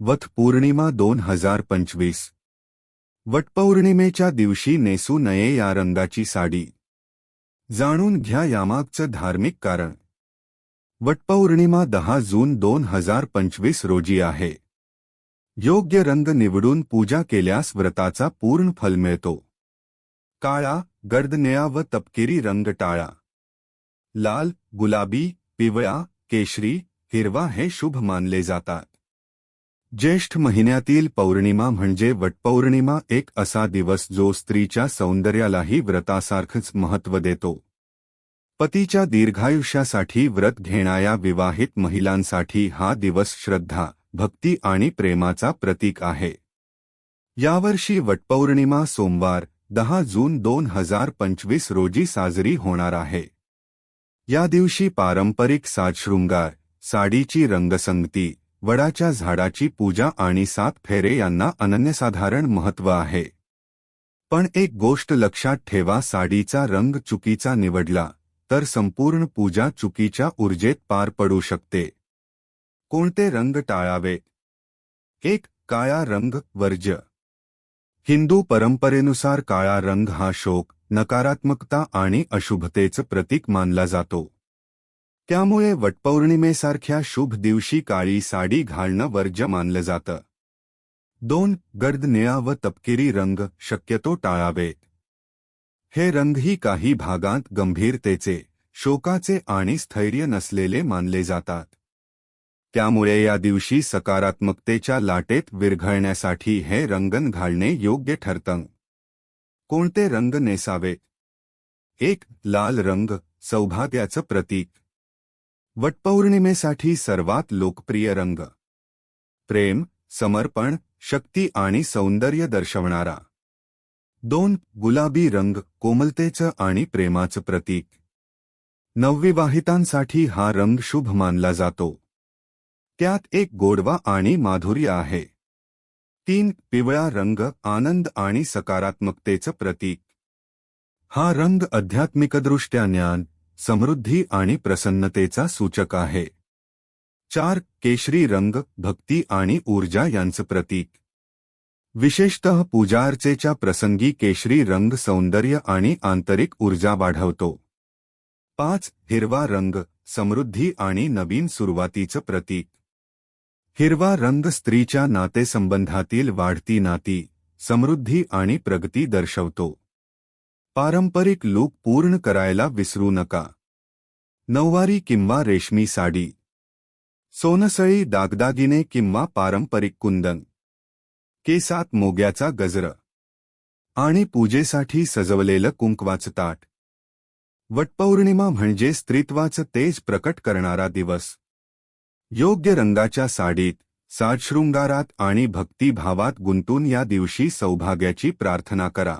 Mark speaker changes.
Speaker 1: वथ पौर्णिमा दोन हजार पंचवीस. वटपौर्णिमेच्या दिवशी नेसू नये या रंगाची साडी. जाणून घ्या यामागचं धार्मिक कारण. वटपौर्णिमा दहा जून दोन हजार पंचवीस रोजी आहे. योग्य रंग निवडून पूजा केल्यास व्रताचा पूर्ण फल मिळतो. काळा गर्दनिळा व तपकिरी रंग टाळा. लाल गुलाबी पिवळा केशरी हिरवा हे शुभ मानले जातात. ज्येष्ठ महिन्यातील पौर्णिमा म्हणजे वटपौर्णिमा एक असा दिवस जो स्त्रीच्या सौंदर्यालाही व्रतासारखंच महत्त्व देतो. पतीच्या दीर्घायुष्यासाठी व्रत घेणाऱ्या विवाहित महिलांसाठी हा दिवस श्रद्धा भक्ती आणि प्रेमाचा प्रतीक आहे. यावर्षी वटपौर्णिमा सोमवार दहा जून दोन हजार पंचवीस रोजी साजरी होणार आहे. या दिवशी पारंपरिक साजशृंगार साडीची रंगसंगती वडाच्या झाडाची पूजा आणि सात फेरे यांना अनन्यसाधारण महत्त्व आहे. पण एक गोष्ट लक्षात ठेवा साडीचा रंग चुकीचा निवडला तर संपूर्ण पूजा चुकीच्या ऊर्जेत पार पडू शकते. कोणते रंग टाळावे? एक काळा रंग वर्ज्य हिंदू परंपरेनुसार काळा रंग हा शोक नकारात्मकता आणि अशुभतेचं प्रतीक मानला जातो. त्यामुळे वटपौर्णिमेसारख्या शुभ दिवशी काळी साडी घालणं वर्ज्य मानलं जातं. दोन गर्द निळा व तपकिरी रंग शक्यतो टाळावेत हे रंगही काही भागांत गंभीरतेचे शोकाचे आणि स्थैर्य नसलेले मानले जातात. त्यामुळे या दिवशी सकारात्मकतेच्या लाटेत विरघळण्यासाठी हे रंगन घालणे योग्य ठरतं. कोणते रंग नेसावे? एक लाल रंग सौभाग्याचं प्रतीक. वटपौर्णिमेसाठी सर्वात लोकप्रिय रंग. प्रेम समर्पण शक्ती आणि सौंदर्य दर्शवणारा. दोन गुलाबी रंग कोमलतेचं आणि प्रेमाचं प्रतीक. नवविवाहितांसाठी हा रंग शुभ मानला जातो. त्यात एक गोडवा आणि माधुर्य आहे. तीन पिवळा रंग आनंद आणि सकारात्मकतेचं प्रतीक. हा रंग आध्यात्मिकदृष्ट्या ज्ञान समृद्धी आणि प्रसन्नतेचा सूचक आहे. चार केशरी रंग भक्ती आणि ऊर्जा यांचं प्रतीक. विशेषतः पूजार्चेच्या प्रसंगी केशरी रंग सौंदर्य आणि आंतरिक ऊर्जा वाढवतो. पाच हिरवा रंग समृद्धी आणि नवीन सुरुवातीचं प्रतीक. हिरवा रंग स्त्रीच्या नातेसंबंधातील वाढती नाती समृद्धी आणि प्रगती दर्शवतो. पारंपरिक लूक पूर्ण करायला विसरू नका. नऊवारी किंवा रेशमी साडी. सोनसळी दागदागिने किंवा पारंपरिक कुंदन. केसात मोग्याचा गजर. आणि पूजेसाठी सजवलेलं कुंकवाचं ताट. वटपौर्णिमा म्हणजे स्त्रीत्वाचं तेज प्रकट करणारा दिवस. योग्य रंगाच्या साडीत साजशृंगारात आणि भक्तिभावात गुंतून या दिवशी सौभाग्याची प्रार्थना करा.